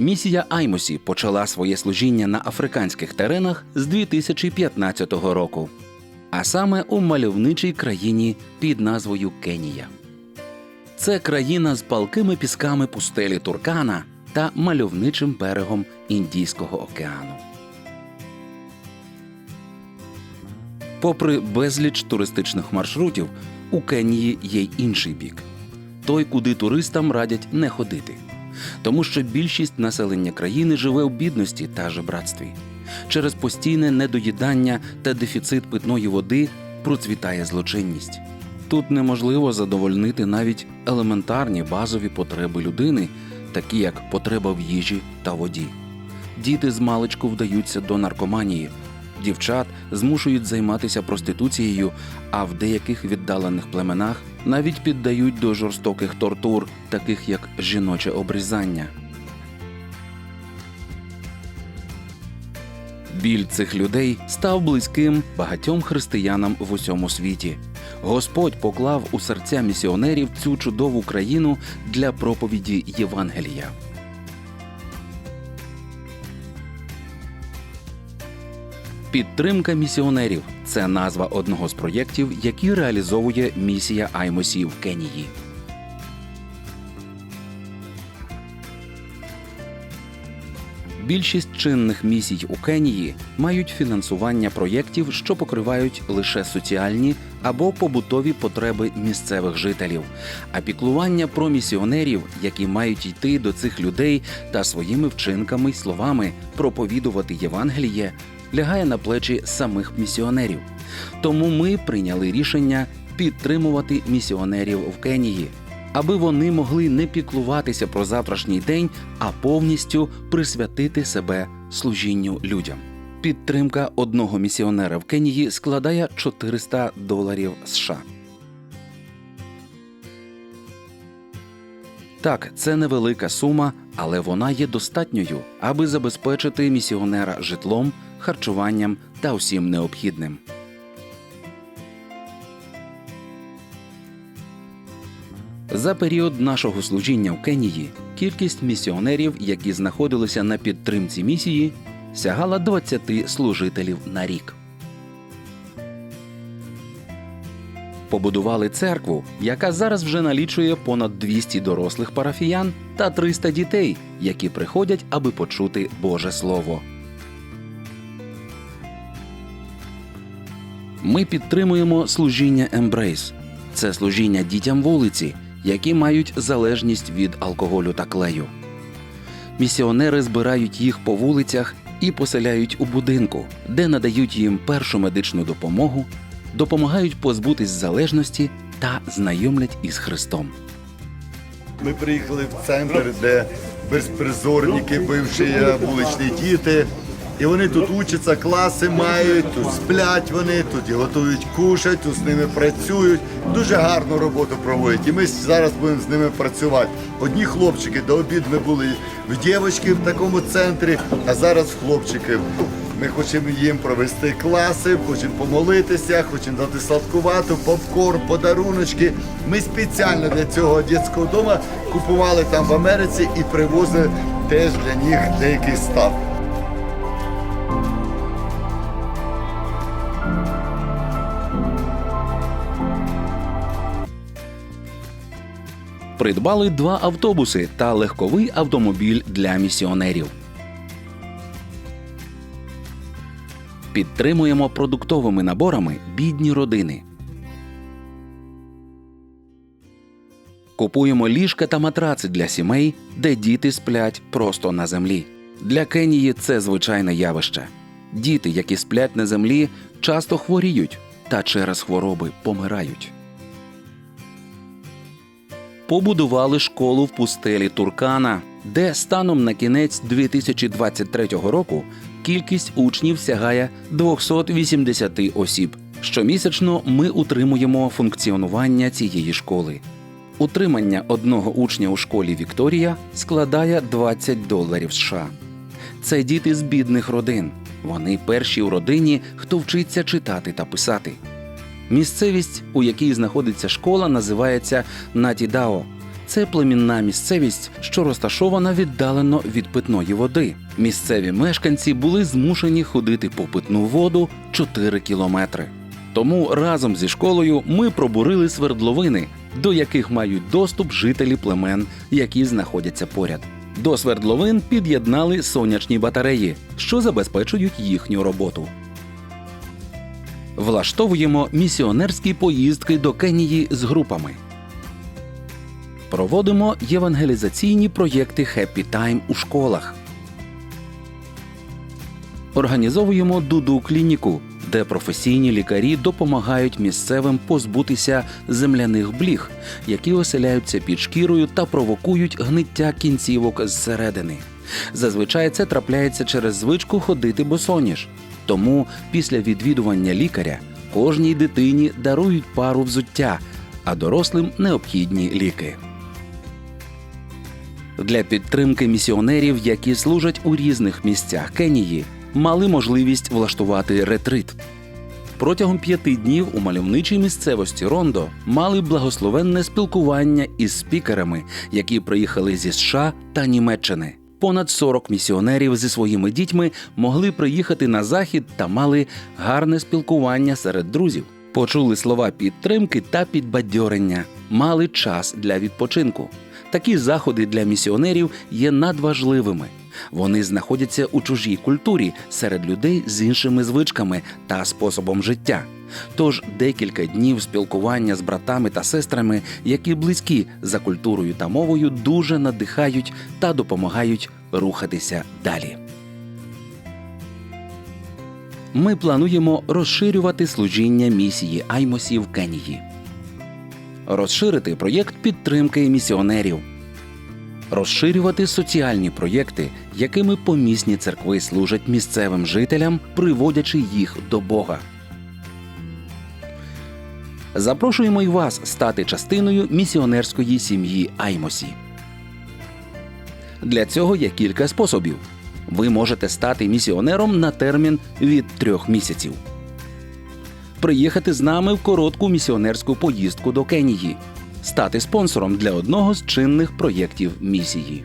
Місія Аймосі почала своє служіння на африканських теренах з 2015 року, а саме у мальовничій країні під назвою Кенія. Це країна з палкими пісками пустелі Туркана та мальовничим берегом Індійського океану. Попри безліч туристичних маршрутів, у Кенії є й інший бік той, куди туристам радять не ходити, тому що більшість населення країни живе в бідності та жебратстві. Через постійне недоїдання та дефіцит питної води процвітає злочинність. Тут неможливо задовольнити навіть елементарні базові потреби людини, такі як потреба в їжі та воді. Діти з маличку вдаються до наркоманії, дівчат змушують займатися проституцією, а в деяких віддалених племенах навіть піддають до жорстоких тортур, таких як жіноче обрізання. Біль цих людей став близьким багатьом християнам в усьому світі. Господь поклав у серця місіонерів цю чудову країну для проповіді Євангелія. Підтримка місіонерів це назва одного з проєктів, які реалізовує місія Аймосі в Кенії. Більшість чинних місій у Кенії мають фінансування проєктів, що покривають лише соціальні або побутові потреби місцевих жителів, а піклування про місіонерів, які мають йти до цих людей та своїми вчинками й словами проповідувати Євангеліє, лягає на плечі самих місіонерів. Тому ми прийняли рішення підтримувати місіонерів в Кенії, аби вони могли не піклуватися про завтрашній день, а повністю присвятити себе служінню людям. Підтримка одного місіонера в Кенії складає 400 доларів США. Так, це невелика сума, але вона є достатньою, аби забезпечити місіонера житлом, харчуванням та усім необхідним. За період нашого служіння в Кенії кількість місіонерів, які знаходилися на підтримці місії, сягала 20 служителів на рік. Побудували церкву, яка зараз вже налічує понад 200 дорослих парафіян та 300 дітей, які приходять, аби почути Боже Слово. Ми підтримуємо служіння Ембрейс. Це служіння дітям вулиці, які мають залежність від алкоголю та клею. Місіонери збирають їх по вулицях і поселяють у будинку, де надають їм першу медичну допомогу, допомагають позбутись залежності та знайомлять із Христом. Ми приїхали в центр, де безпризорники, бивші вуличні діти. І вони тут учаться, класи мають, сплять вони, тут і готують кушать, тут з ними працюють. Дуже гарну роботу проводять. І ми зараз будемо з ними працювати. Одні хлопчики до обіду ми були в дівчатки в такому центрі, а зараз в хлопчиків. Ми хочемо їм провести класи, хочемо помолитися, хочемо дати сладкувату, попкорн, подаруночки. Ми спеціально для цього дитячого дому купували там в Америці і привозили теж для них деякий став. Придбали два автобуси та легковий автомобіль для місіонерів. Підтримуємо продуктовими наборами бідні родини. Купуємо ліжка та матраци для сімей, де діти сплять просто на землі. Для Кенії це звичайне явище. Діти, які сплять на землі, часто хворіють та через хвороби помирають. Побудували школу в пустелі Туркана, де станом на кінець 2023 року кількість учнів сягає 280 осіб. Щомісячно ми утримуємо функціонування цієї школи. Утримання одного учня у школі Вікторія складає 20 доларів США. Це діти з бідних родин. Вони перші у родині, хто вчиться читати та писати. Місцевість, у якій знаходиться школа, називається Натідао. це племінна місцевість, що розташована віддалено від питної води. Місцеві мешканці були змушені ходити по питну воду 4 кілометри. Тому разом зі школою ми пробурили свердловини, до яких мають доступ жителі племен, які знаходяться поряд. До свердловин під'єднали сонячні батареї, що забезпечують їхню роботу. Влаштовуємо місіонерські поїздки до Кенії з групами. Проводимо євангелізаційні проєкти Happy Time у школах. Організовуємо дуду клініку, де професійні лікарі допомагають місцевим позбутися земляних бліг, які оселяються під шкірою та провокують гниття кінцівок зсередини. Зазвичай це трапляється через звичку ходити босоніж. Тому після відвідування лікаря кожній дитині дарують пару взуття, а дорослим необхідні ліки. Для підтримки місіонерів, які служать у різних місцях Кенії, мали можливість влаштувати ретрит. Протягом п'яти днів у мальовничій місцевості Рондо мали благословенне спілкування із спікерами, які приїхали зі США та Німеччини. Понад 40 місіонерів зі своїми дітьми могли приїхати на захід та мали гарне спілкування серед друзів. Почули слова підтримки та підбадьорення, мали час для відпочинку. Такі заходи для місіонерів є надважливими. Вони знаходяться у чужій культурі серед людей з іншими звичками та способом життя. Тож декілька днів спілкування з братами та сестрами, які близькі за культурою та мовою, дуже надихають та допомагають рухатися далі. Ми плануємо розширювати служіння місії Аймосі в Кенії, розширити проєкт підтримки місіонерів, розширювати соціальні проєкти, якими помісні церкви служать місцевим жителям, приводячи їх до Бога. Запрошуємо й вас стати частиною місіонерської сім'ї Аймосі. Для цього є кілька способів. Ви можете стати місіонером на термін від трьох місяців. Приїхати з нами в коротку місіонерську поїздку до Кенії, стати спонсором для одного з чинних проєктів місії.